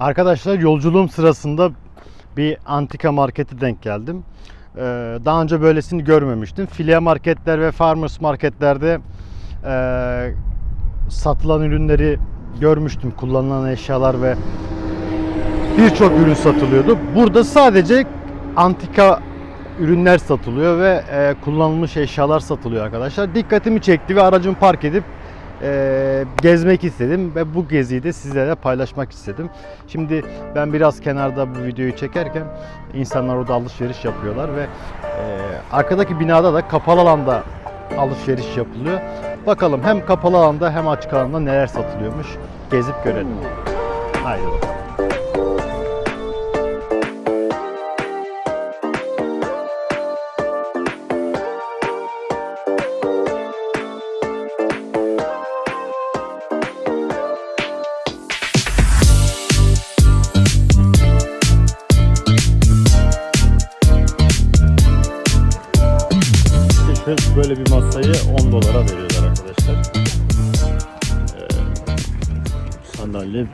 Arkadaşlar yolculuğum sırasında bir antika markete denk geldim. Ee, Daha önce böylesini görmemiştim. Filya marketler ve farmers marketlerde e, satılan ürünleri görmüştüm. Kullanılan eşyalar ve birçok ürün satılıyordu. Burada sadece antika ürünler satılıyor ve e, kullanılmış eşyalar satılıyor arkadaşlar. Dikkatimi çekti ve aracımı park edip e, gezmek istedim ve bu geziyi de sizlerle paylaşmak istedim. Şimdi ben biraz kenarda bu videoyu çekerken insanlar orada alışveriş yapıyorlar ve e, arkadaki binada da kapalı alanda alışveriş yapılıyor. Bakalım hem kapalı alanda hem açık alanda neler satılıyormuş gezip görelim. Haydi bakalım. Şu böyle bir masayı 10 dolara veriyorlar arkadaşlar. Ee, sandalye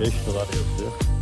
5 dolar yazıyor.